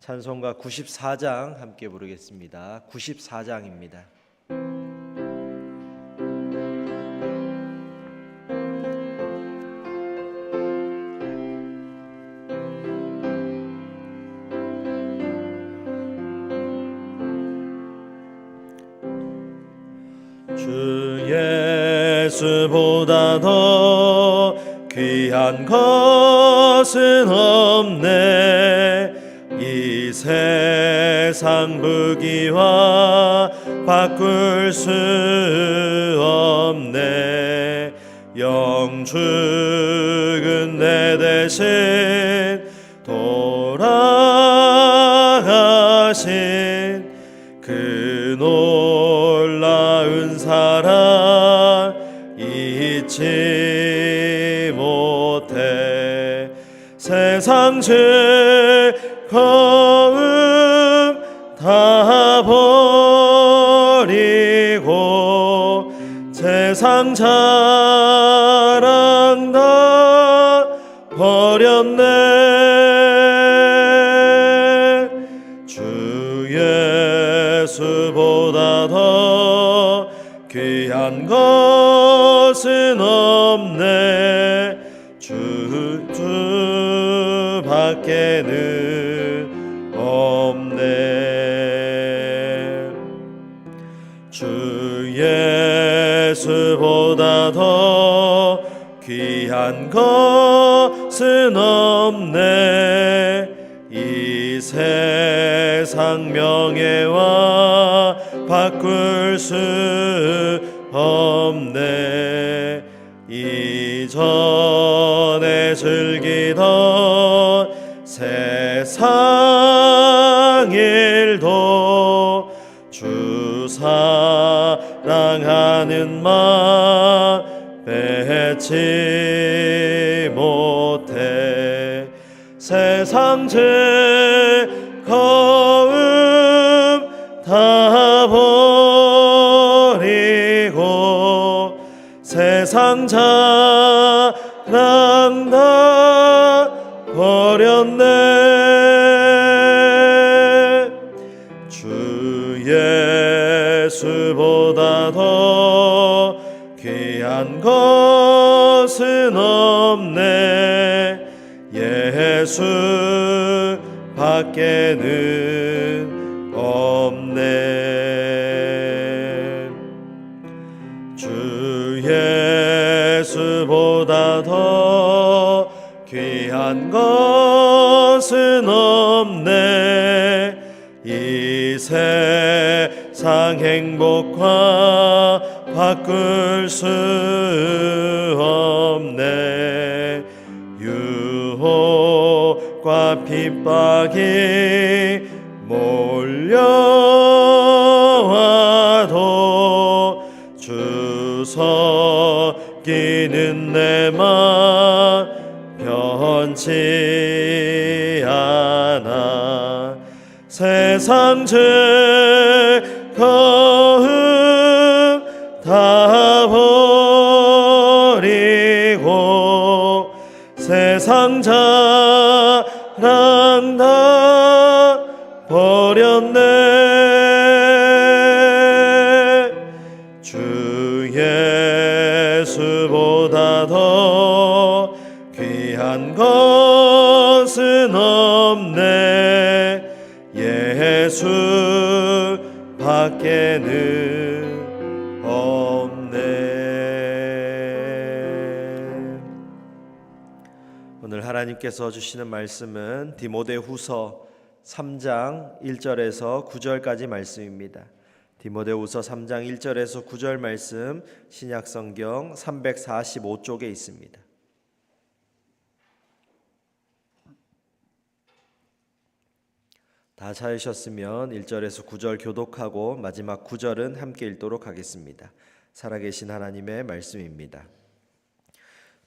찬송가 94장 함께 부르겠습니다. 94장입니다. 주 예수보다 더 귀한 것은 없 세상 부귀와 바꿀 수 없네. 영죽은 내 대신 돌아가신 그 놀라운 사랑 잊지 못해. 세상 즐 세상 자랑 다 버렸네 주 예수보다 더 귀한 것은 없네 주, 주 밖에는 없네 주 예수보다 더 귀한 것은 없네. 이 세상 명예와 바꿀 수 없네. 이전에 즐기던 세상 일도 마음 뺏지 못해. 세상 즐거움 다 버리고 세상 자랑 다 버렸네. 주 예수보다 더귀 한 것은 없네. 예수 밖에는 없네. 주 예수보다 더 귀한 것은 없네. 이 세상 행복과 바꿀 수 없네. 유혹과 핍박이 몰려와도 주 섞이는 내 맘 변치 않아. 세상 즐 세상 자랑 다. 버렸네. 주 예수보다 더 귀한 것은 없네. 예수 밖에는 하나님께서 주시는 말씀은 디모데후서 3장 1절에서 9절까지 말씀입니다. 디모데후서 3장 1절에서 9절 말씀 신약 성경 345쪽에 있습니다. 다 찾으셨으면 1절에서 9절 교독하고 마지막 9절은 함께 읽도록 하겠습니다. 살아계신 하나님의 말씀입니다.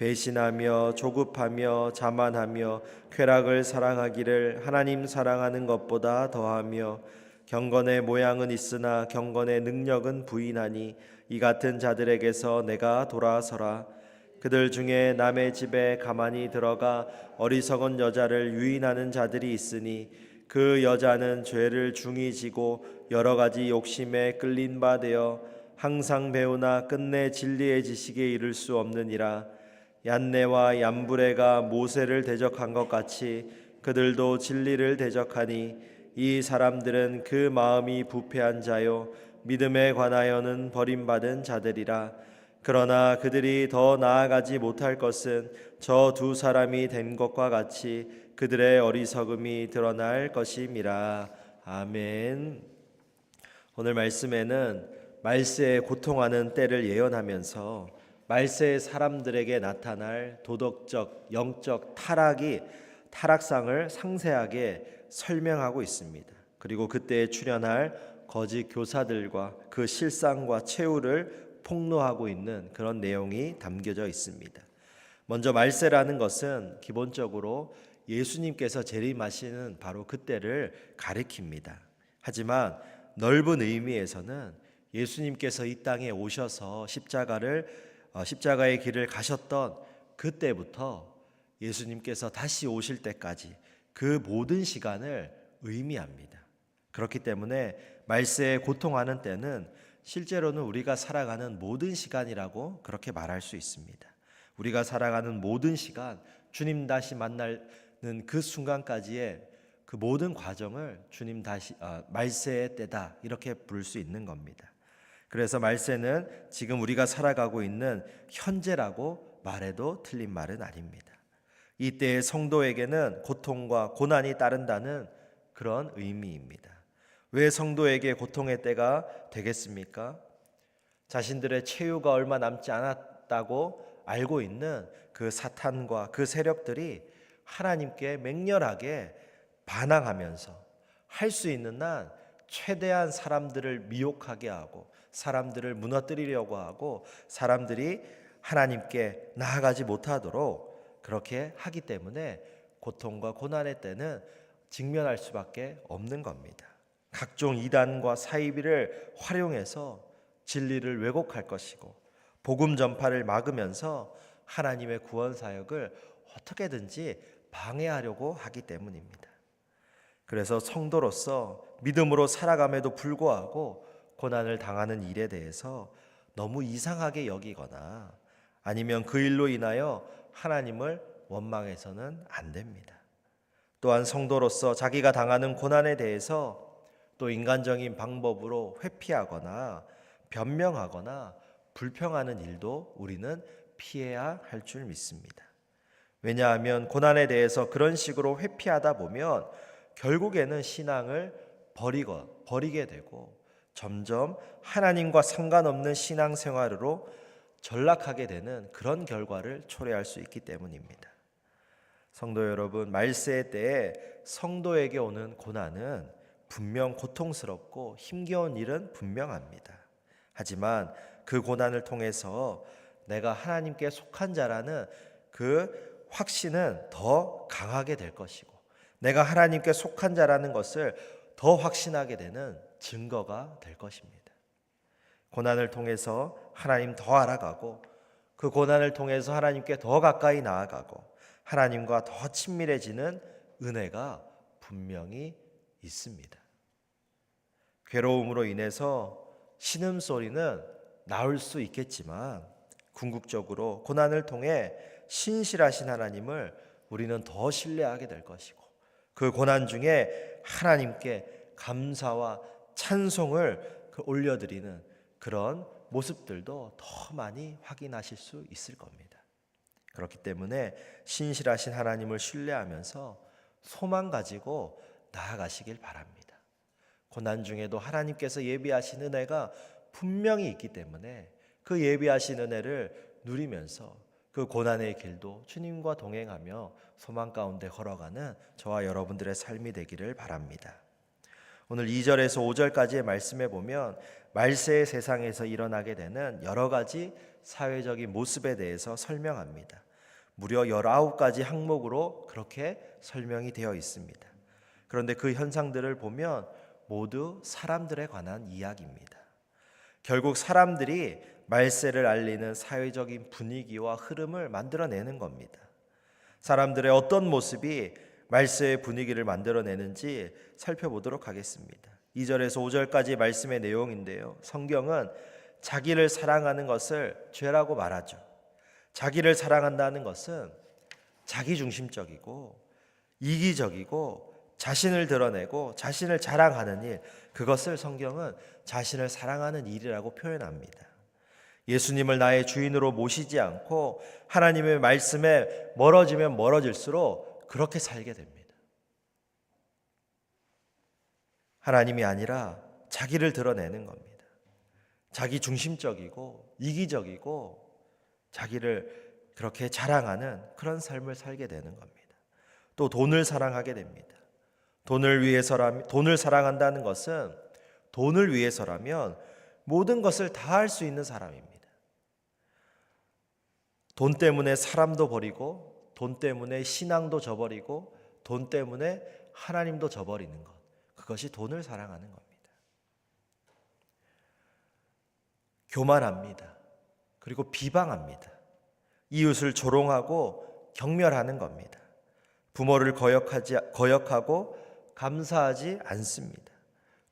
배신하며 조급하며 자만하며 쾌락을 사랑하기를 하나님 사랑하는 것보다 더하며 경건의 모양은 있으나 경건의 능력은 부인하니 이 같은 자들에게서 내가 돌아서라. 그들 중에 남의 집에 가만히 들어가 어리석은 여자를 유인하는 자들이 있으니 그 여자는 죄를 중히 지고 여러 가지 욕심에 끌린 바 되어 항상 배우나 끝내 진리의 지식에 이를 수 없느니라 얀네와 얀브레가 모세를 대적한 것 같이 그들도 진리를 대적하니 이 사람들은 그 마음이 부패한 자요 믿음에 관하여는 버림받은 자들이라 그러나 그들이 더 나아가지 못할 것은 저 두 사람이 된 것과 같이 그들의 어리석음이 드러날 것임이라 아멘. 오늘 말씀에는 말세에 고통하는 때를 예언하면서 말세의 사람들에게 나타날 도덕적, 영적 타락이 타락상을 상세하게 설명하고 있습니다. 그리고 그때에 출현할 거짓 교사들과 그 실상과 최후를 폭로하고 있는 그런 내용이 담겨져 있습니다. 먼저 말세라는 것은 기본적으로 예수님께서 재림하시는 바로 그때를 가리킵니다. 하지만 넓은 의미에서는 예수님께서 이 땅에 오셔서 십자가를 어, 십자가의 길을 가셨던 그때부터 예수님께서 다시 오실 때까지 그 모든 시간을 의미합니다. 그렇기 때문에 말세에 고통하는 때는 실제로는 우리가 살아가는 모든 시간이라고 그렇게 말할 수 있습니다. 우리가 살아가는 모든 시간, 주님 다시 만나는 그 순간까지의 그 모든 과정을 주님 다시 아, 말세의 때다 이렇게 부를 수 있는 겁니다. 그래서 말세는 지금 우리가 살아가고 있는 현재라고 말해도 틀린 말은 아닙니다. 이때의 성도에게는 고통과 고난이 따른다는 그런 의미입니다. 왜 성도에게 고통의 때가 되겠습니까? 자신들의 체유가 얼마 남지 않았다고 알고 있는 그 사탄과 그 세력들이 하나님께 맹렬하게 반항하면서 할 수 있는 한 최대한 사람들을 미혹하게 하고 사람들을 무너뜨리려고 하고 사람들이 하나님께 나아가지 못하도록 그렇게 하기 때문에 고통과 고난의 때는 직면할 수밖에 없는 겁니다. 각종 이단과 사이비를 활용해서 진리를 왜곡할 것이고 복음 전파를 막으면서 하나님의 구원 사역을 어떻게든지 방해하려고 하기 때문입니다. 그래서 성도로서 믿음으로 살아감에도 불구하고 고난을 당하는 일에 대해서 너무 이상하게 여기거나 아니면 그 일로 인하여 하나님을 원망해서는 안 됩니다. 또한 성도로서 자기가 당하는 고난에 대해서 또 인간적인 방법으로 회피하거나 변명하거나 불평하는 일도 우리는 피해야 할 줄 믿습니다. 왜냐하면 고난에 대해서 그런 식으로 회피하다 보면 결국에는 신앙을 버리고 버리게 되고 점점 하나님과 상관없는 신앙생활으로 전락하게 되는 그런 결과를 초래할 수 있기 때문입니다. 성도 여러분, 말세 때에 성도에게 오는 고난은 분명 고통스럽고 힘겨운 일은 분명합니다. 하지만 그 고난을 통해서 내가 하나님께 속한 자라는 그 확신은 더 강하게 될 것이고 내가 하나님께 속한 자라는 것을 더 확신하게 되는 증거가 될 것입니다. 고난을 통해서 하나님 더 알아가고 그 고난을 통해서 하나님께 더 가까이 나아가고 하나님과 더 친밀해지는 은혜가 분명히 있습니다. 괴로움으로 인해서 신음소리는 나올 수 있겠지만 궁극적으로 고난을 통해 신실하신 하나님을 우리는 더 신뢰하게 될 것이고 그 고난 중에 하나님께 감사와 찬송을 그 올려드리는 그런 모습들도 더 많이 확인하실 수 있을 겁니다. 그렇기 때문에 신실하신 하나님을 신뢰하면서 소망 가지고 나아가시길 바랍니다. 고난 중에도 하나님께서 예비하신 은혜가 분명히 있기 때문에 그 예비하신 은혜를 누리면서 그 고난의 길도 주님과 동행하며 소망 가운데 걸어가는 저와 여러분들의 삶이 되기를 바랍니다. 오늘 2절에서 5절까지의 말씀에 보면 말세의 세상에서 일어나게 되는 여러 가지 사회적인 모습에 대해서 설명합니다. 무려 19가지 항목으로 그렇게 설명이 되어 있습니다. 그런데 그 현상들을 보면 모두 사람들에 관한 이야기입니다. 결국 사람들이 말세를 알리는 사회적인 분위기와 흐름을 만들어내는 겁니다. 사람들의 어떤 모습이 말세의 분위기를 만들어내는지 살펴보도록 하겠습니다. 2절에서 5절까지 말씀의 내용인데요. 성경은 자기를 사랑하는 것을 죄라고 말하죠. 자기를 사랑한다는 것은 자기 중심적이고 이기적이고 자신을 드러내고 자신을 자랑하는 일, 그것을 성경은 자신을 사랑하는 일이라고 표현합니다. 예수님을 나의 주인으로 모시지 않고 하나님의 말씀에 멀어지면 멀어질수록 그렇게 살게 됩니다. 하나님이 아니라 자기를 드러내는 겁니다. 자기 중심적이고 이기적이고 자기를 그렇게 자랑하는 그런 삶을 살게 되는 겁니다. 또 돈을 사랑하게 됩니다. 돈을 위해서라면 돈을 사랑한다는 것은 돈을 위해서라면 모든 것을 다 할 수 있는 사람입니다. 돈 때문에 사람도 버리고 돈 때문에 신앙도 저버리고 돈 때문에 하나님도 저버리는 것. 그것이 돈을 사랑하는 겁니다. 교만합니다. 그리고 비방합니다. 이웃을 조롱하고 경멸하는 겁니다. 부모를 거역하지 거역하고 감사하지 않습니다.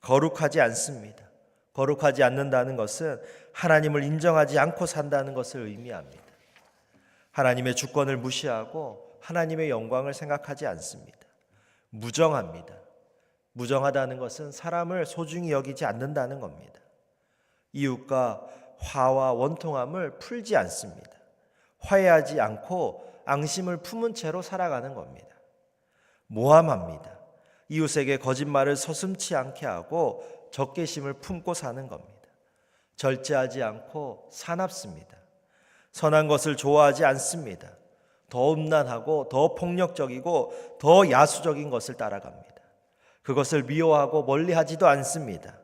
거룩하지 않습니다. 거룩하지 않는다는 것은 하나님을 인정하지 않고 산다는 것을 의미합니다. 하나님의 주권을 무시하고 하나님의 영광을 생각하지 않습니다. 무정합니다. 무정하다는 것은 사람을 소중히 여기지 않는다는 겁니다. 이웃과 화와 원통함을 풀지 않습니다. 화해하지 않고 앙심을 품은 채로 살아가는 겁니다. 모함합니다. 이웃에게 거짓말을 서슴치 않게 하고 적개심을 품고 사는 겁니다. 절제하지 않고 사납습니다. 선한 것을 좋아하지 않습니다. 더 음란하고 더 폭력적이고 더 야수적인 것을 따라갑니다. 그것을 미워하고 멀리하지도 않습니다.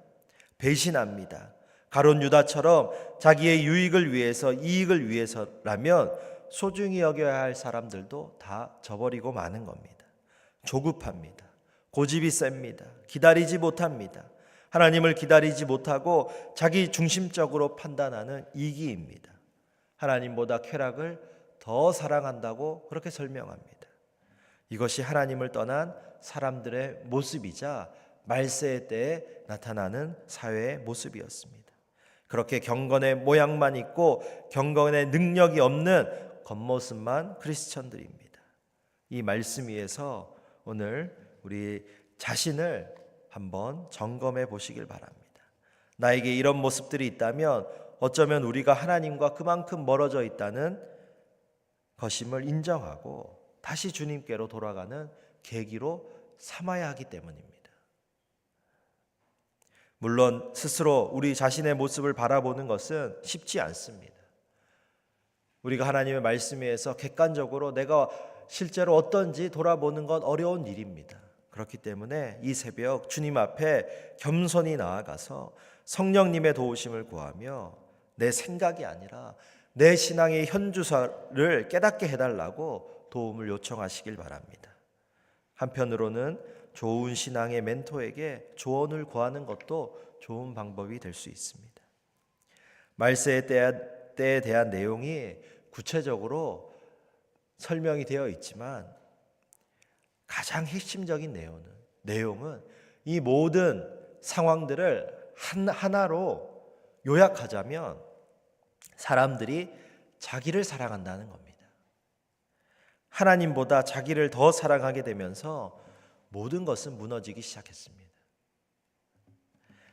배신합니다. 가론 유다처럼 자기의 유익을 위해서 이익을 위해서라면 소중히 여겨야 할 사람들도 다 저버리고 마는 겁니다. 조급합니다. 고집이 셉니다. 기다리지 못합니다. 하나님을 기다리지 못하고 자기 중심적으로 판단하는 이기입니다. 하나님보다 쾌락을 더 사랑한다고 그렇게 설명합니다. 이것이 하나님을 떠난 사람들의 모습이자 말세의 때에 나타나는 사회의 모습이었습니다. 그렇게 경건의 모양만 있고 경건의 능력이 없는 겉모습만 크리스천들입니다. 이 말씀 위에서 오늘 우리 자신을 한번 점검해 보시길 바랍니다. 나에게 이런 모습들이 있다면 어쩌면 우리가 하나님과 그만큼 멀어져 있다는 것임을 인정하고 다시 주님께로 돌아가는 계기로 삼아야 하기 때문입니다. 물론 스스로 우리 자신의 모습을 바라보는 것은 쉽지 않습니다. 우리가 하나님의 말씀 에서 객관적으로 내가 실제로 어떤지 돌아보는 건 어려운 일입니다. 그렇기 때문에 이 새벽 주님 앞에 겸손히 나아가서 성령님의 도우심을 구하며 내 생각이 아니라 내 신앙의 현주사를 깨닫게 해달라고 도움을 요청하시길 바랍니다. 한편으로는 좋은 신앙의 멘토에게 조언을 구하는 것도 좋은 방법이 될 수 있습니다. 말세의 때에 대한 내용이 구체적으로 설명이 되어 있지만 가장 핵심적인 내용은 내용은 이 모든 상황들을 한, 하나로 요약하자면 사람들이 자기를 사랑한다는 겁니다. 하나님보다 자기를 더 사랑하게 되면서 모든 것은 무너지기 시작했습니다.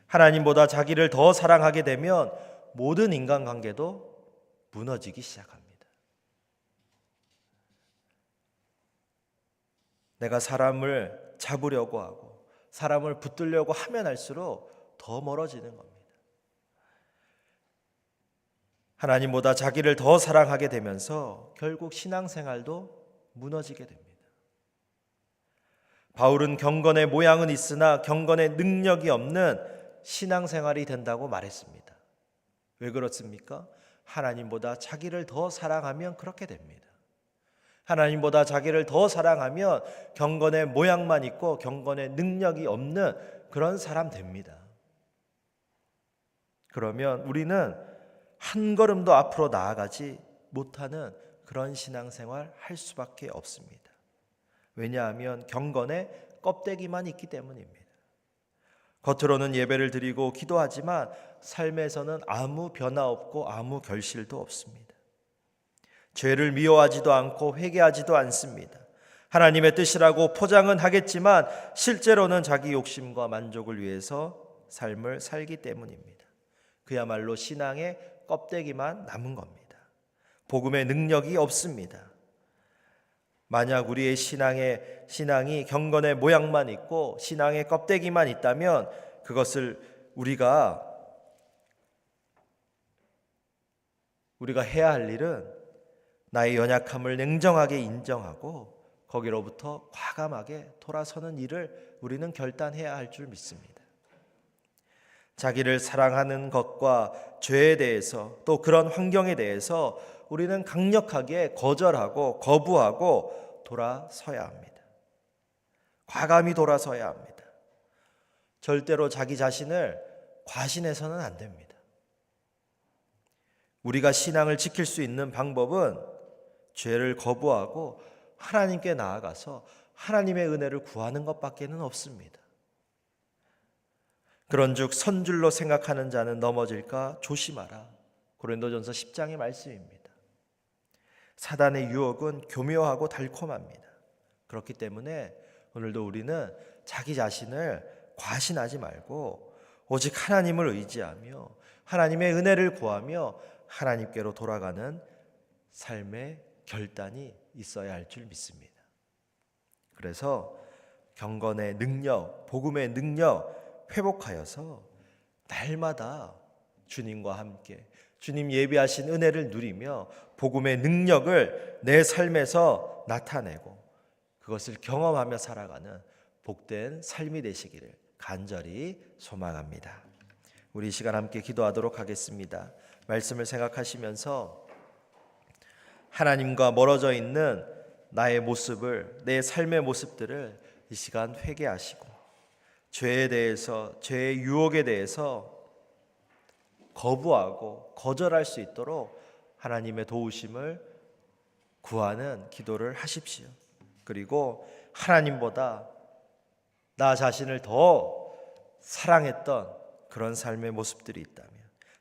하나님보다 자기를 더 사랑하게 되면 모든 인간관계도 무너지기 시작합니다. 내가 사람을 잡으려고 하고 사람을 붙들려고 하면 할수록 더 멀어지는 겁니다. 하나님보다 자기를 더 사랑하게 되면서 결국 신앙생활도 무너지게 됩니다. 바울은 경건의 모양은 있으나 경건의 능력이 없는 신앙생활이 된다고 말했습니다. 왜 그렇습니까? 하나님보다 자기를 더 사랑하면 그렇게 됩니다. 하나님보다 자기를 더 사랑하면 경건의 모양만 있고 경건의 능력이 없는 그런 사람 됩니다. 그러면 우리는 한 걸음도 앞으로 나아가지 못하는 그런 신앙생활 할 수밖에 없습니다. 왜냐하면 경건에 껍데기만 있기 때문입니다. 겉으로는 예배를 드리고 기도하지만 삶에서는 아무 변화 없고 아무 결실도 없습니다. 죄를 미워하지도 않고 회개하지도 않습니다. 하나님의 뜻이라고 포장은 하겠지만 실제로는 자기 욕심과 만족을 위해서 삶을 살기 때문입니다. 그야말로 신앙의 껍데기만 남은 겁니다. 복음의 능력이 없습니다. 만약 우리의 신앙의 신앙이 경건의 모양만 있고 신앙의 껍데기만 있다면 그것을 우리가 우리가 해야 할 일은 나의 연약함을 냉정하게 인정하고 거기로부터 과감하게 돌아서는 일을 우리는 결단해야 할 줄 믿습니다. 자기를 사랑하는 것과 죄에 대해서 또 그런 환경에 대해서 우리는 강력하게 거절하고 거부하고 돌아서야 합니다. 과감히 돌아서야 합니다. 절대로 자기 자신을 과신해서는 안 됩니다. 우리가 신앙을 지킬 수 있는 방법은 죄를 거부하고 하나님께 나아가서 하나님의 은혜를 구하는 것밖에는 없습니다. 그런즉 선줄로 생각하는 자는 넘어질까 조심하라. 고린도전서 10장의 말씀입니다. 사단의 유혹은 교묘하고 달콤합니다. 그렇기 때문에 오늘도 우리는 자기 자신을 과신하지 말고 오직 하나님을 의지하며 하나님의 은혜를 구하며 하나님께로 돌아가는 삶의 결단이 있어야 할 줄 믿습니다. 그래서 경건의 능력, 복음의 능력 회복하여서 날마다 주님과 함께 주님 예비하신 은혜를 누리며 복음의 능력을 내 삶에서 나타내고 그것을 경험하며 살아가는 복된 삶이 되시기를 간절히 소망합니다. 우리 시간 함께 기도하도록 하겠습니다. 말씀을 생각하시면서 하나님과 멀어져 있는 나의 모습을 내 삶의 모습들을 이 시간 회개하시고 죄에 대해서 죄의 유혹에 대해서 거부하고 거절할 수 있도록 하나님의 도우심을 구하는 기도를 하십시오. 그리고 하나님보다 나 자신을 더 사랑했던 그런 삶의 모습들이 있다면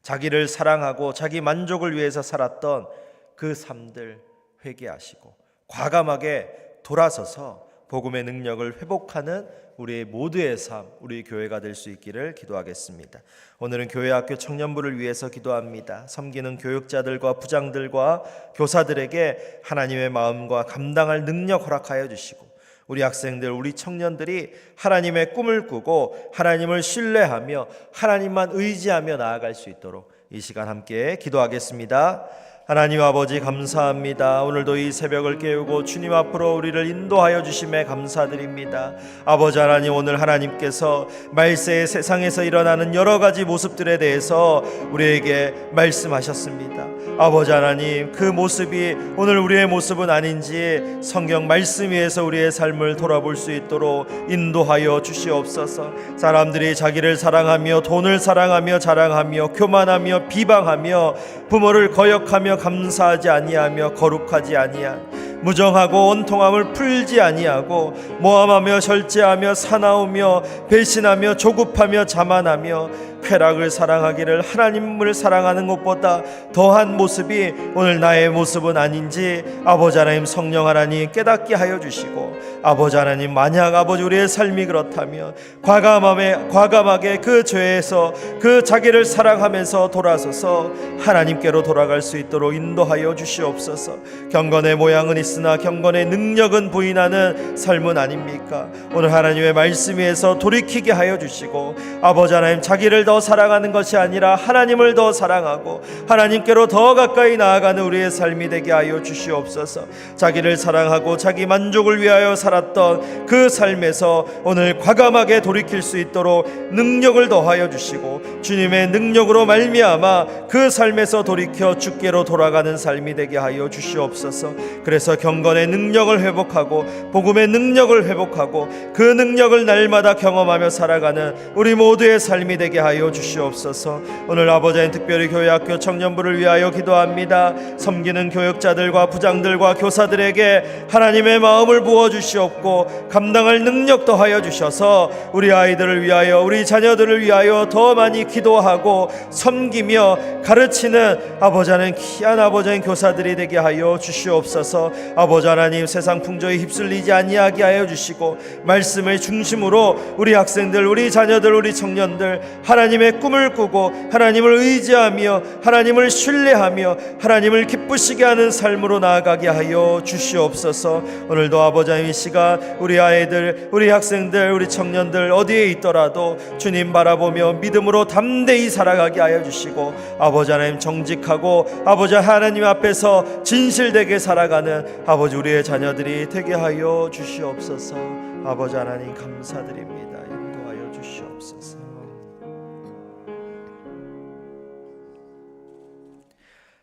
자기를 사랑하고 자기 만족을 위해서 살았던 그 삶들 회개하시고 과감하게 돌아서서 복음의 능력을 회복하는 우리 모두의 삶, 우리 교회가 될 수 있기를 기도하겠습니다. 오늘은 교회 학교 청년부를 위해서 기도합니다. 섬기는 교육자들과 부장들과 교사들에게 하나님의 마음과 감당할 능력 허락하여 주시고 우리 학생들, 우리 청년들이 하나님의 꿈을 꾸고 하나님을 신뢰하며 하나님만 의지하며 나아갈 수 있도록 이 시간 함께 기도하겠습니다. 하나님 아버지 감사합니다. 오늘도 이 새벽을 깨우고 주님 앞으로 우리를 인도하여 주심에 감사드립니다. 아버지 하나님 오늘 하나님께서 말세의 세상에서 일어나는 여러 가지 모습들에 대해서 우리에게 말씀하셨습니다. 아버지 하나님 그 모습이 오늘 우리의 모습은 아닌지 성경 말씀 위에서 우리의 삶을 돌아볼 수 있도록 인도하여 주시옵소서. 사람들이 자기를 사랑하며 돈을 사랑하며 자랑하며 교만하며 비방하며 부모를 거역하며 감사하지 아니하며 거룩하지 아니한 무정하고 온통함을 풀지 아니하고 모함하며 절제하며 사나우며 배신하며 조급하며 자만하며 쾌락을 사랑하기를 하나님을 사랑하는 것보다 더한 모습이 오늘 나의 모습은 아닌지 아버지 하나님 성령 하나님 깨닫게 하여 주시고 아버지 하나님 만약 아버지 우리의 삶이 그렇다면 과감하게 과감하게 그 죄에서 그 자기를 사랑하면서 돌아서서 하나님께로 돌아갈 수 있도록 인도하여 주시옵소서. 경건의 모양은 있으나 경건의 능력은 부인하는 삶은 아닙니까? 오늘 하나님의 말씀 위에서 돌이키게 하여 주시고 아버지 하나님 자기를 더 사랑하는 것이 아니라 하나님을 더 사랑하고 하나님께로 더 가까이 나아가는 우리의 삶이 되게 하여 주시옵소서. 자기를 사랑하고 자기 만족을 위하여 살았던 그 삶에서 오늘 과감하게 돌이킬 수 있도록 능력을 더하여 주시고 주님의 능력으로 말미암아 그 삶에서 돌이켜 주께로 돌아가는 삶이 되게 하여 주시옵소서. 그래서 경건의 능력을 회복하고 복음의 능력을 회복하고 그 능력을 날마다 경험하며 살아가는 우리 모두의 삶이 되게 하여 주시옵소서. 오늘 아버지는 특별히 교회 학교 청년부를 위하여 기도합니다. 섬기는 교역자들과 부장들과 교사들에게 하나님의 마음을 부어 주시옵고 감당할 능력 더하여 주셔서 우리 아이들을 위하여 우리 자녀들을 위하여 더 많이 기도하고 섬기며 가르치는 아버지 하나님 귀한 아버지 하나님 교사들이 되게 하여 주시옵소서. 아버지 하나님 세상 풍조에 휩쓸리지 아니하게 하여 주시고 말씀을 중심으로 우리 학생들 우리 자녀들 우리 청년들 하나님 의 꿈을 꾸고 하나님을 의지하며 하나님을 신뢰하며 하나님을 기쁘시게 하는 삶으로 나아가게 하여 주시옵소서. 오늘도 아버지 하나님 이 시간 우리 아이들 우리 학생들 우리 청년들 어디에 있더라도 주님 바라보며 믿음으로 담대히 살아가게 하여 주시고 아버지 하나님 정직하고 아버지 하나님 앞에서 진실되게 살아가는 아버지 우리의 자녀들이 되게 하여 주시옵소서. 아버지 하나님 감사드립니다.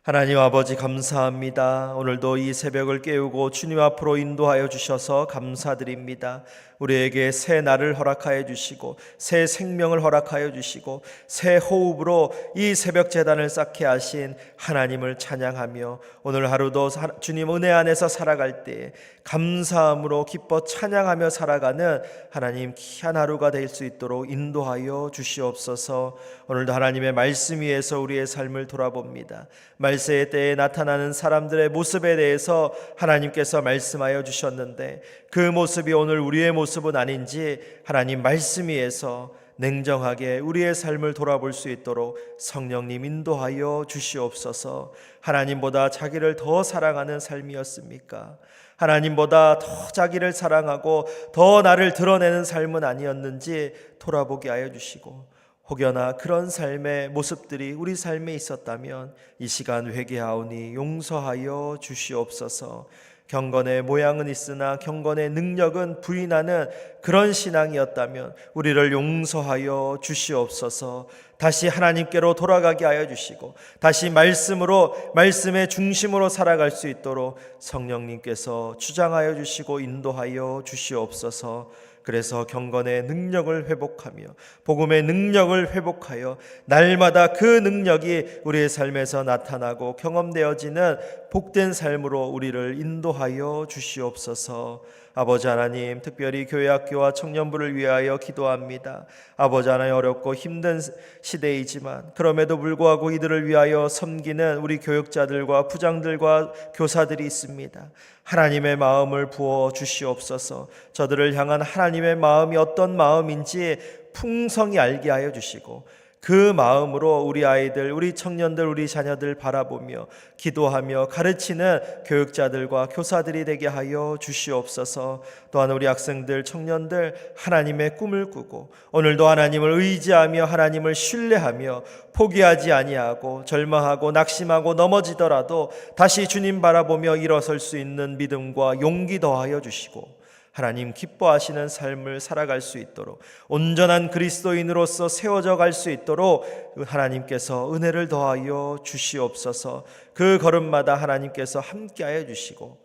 하나님 아버지 감사합니다. 오늘도 이 새벽을 깨우고 주님 앞으로 인도하여 주셔서 감사드립니다. 우리에게 새 날을 허락하여 주시고 새 생명을 허락하여 주시고 새 호흡으로 이 새벽 재단을 쌓게 하신 하나님을 찬양하며 오늘 하루도 사- 주님 은혜 안에서 살아갈 때 감사함으로 기뻐 찬양하며 살아가는 하나님 귀한 하루가 될 수 있도록 인도하여 주시옵소서. 오늘도 하나님의 말씀 위에서 우리의 삶을 돌아봅니다. 말세의 때에 나타나는 사람들의 모습에 대해서 하나님께서 말씀하여 주셨는데 그 모습이 오늘 우리의 모습은 아닌지 하나님 말씀 위에서 냉정하게 우리의 삶을 돌아볼 수 있도록 성령님 인도하여 주시옵소서. 하나님보다 자기를 더 사랑하는 삶이었습니까? 하나님보다 더 자기를 사랑하고 더 나를 드러내는 삶은 아니었는지 돌아보게 하여 주시고 혹여나 그런 삶의 모습들이 우리 삶에 있었다면 이 시간 회개하오니 용서하여 주시옵소서. 경건의 모양은 있으나 경건의 능력은 부인하는 그런 신앙이었다면 우리를 용서하여 주시옵소서. 다시 하나님께로 돌아가게 하여 주시고 다시 말씀으로 말씀의 중심으로 살아갈 수 있도록 성령님께서 주장하여 주시고 인도하여 주시옵소서. 그래서 경건의 능력을 회복하며 복음의 능력을 회복하여 날마다 그 능력이 우리의 삶에서 나타나고 경험되어지는 복된 삶으로 우리를 인도하여 주시옵소서. 아버지 하나님, 특별히 교회 학교와 청년부를 위하여 기도합니다. 아버지 하나님 어렵고 힘든 시대이지만 그럼에도 불구하고 이들을 위하여 섬기는 우리 교육자들과 부장들과 교사들이 있습니다. 하나님의 마음을 부어 주시옵소서. 저들을 향한 하나님의 마음이 어떤 마음인지 풍성히 알게 하여 주시고 그 마음으로 우리 아이들, 우리 청년들, 우리 자녀들 바라보며 기도하며 가르치는 교육자들과 교사들이 되게 하여 주시옵소서. 또한 우리 학생들, 청년들 하나님의 꿈을 꾸고 오늘도 하나님을 의지하며 하나님을 신뢰하며 포기하지 아니하고 절망하고 낙심하고 넘어지더라도 다시 주님 바라보며 일어설 수 있는 믿음과 용기 더하여 주시고 하나님 기뻐하시는 삶을 살아갈 수 있도록 온전한 그리스도인으로서 세워져 갈 수 있도록 하나님께서 은혜를 더하여 주시옵소서. 그 걸음마다 하나님께서 함께하여 주시고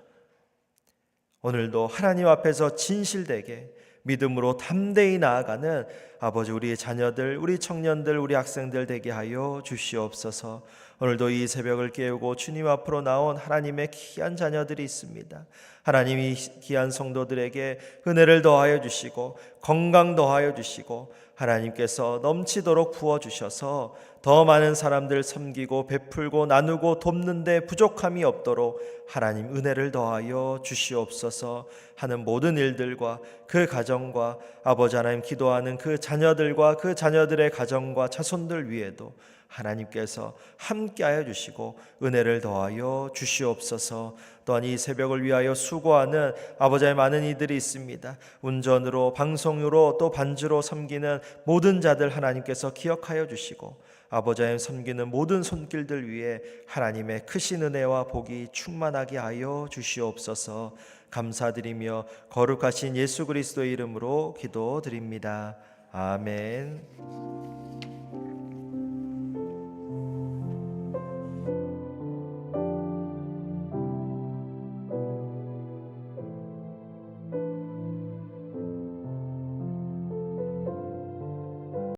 오늘도 하나님 앞에서 진실되게 믿음으로 담대히 나아가는 아버지 우리의 자녀들, 우리 청년들, 우리 학생들 되게 하여 주시옵소서. 오늘도 이 새벽을 깨우고 주님 앞으로 나온 하나님의 귀한 자녀들이 있습니다. 하나님이 귀한 성도들에게 은혜를 더하여 주시고 건강 더하여 주시고 하나님께서 넘치도록 부어 주셔서 더 많은 사람들 섬기고 베풀고 나누고 돕는데 부족함이 없도록 하나님 은혜를 더하여 주시옵소서. 하는 모든 일들과 그 가정과 아버지 하나님 기도하는 그 자녀들과 그 자녀들의 가정과 자손들 위에도 하나님께서 함께하여 주시고 은혜를 더하여 주시옵소서. 또한 이 새벽을 위하여 수고하는 아버지의 많은 이들이 있습니다. 운전으로 방송으로 또 반주로 섬기는 모든 자들 하나님께서 기억하여 주시고 아버지의 섬기는 모든 손길들 위에 하나님의 크신 은혜와 복이 충만하게 하여 주시옵소서. 감사드리며 거룩하신 예수 그리스도의 이름으로 기도드립니다. 아멘.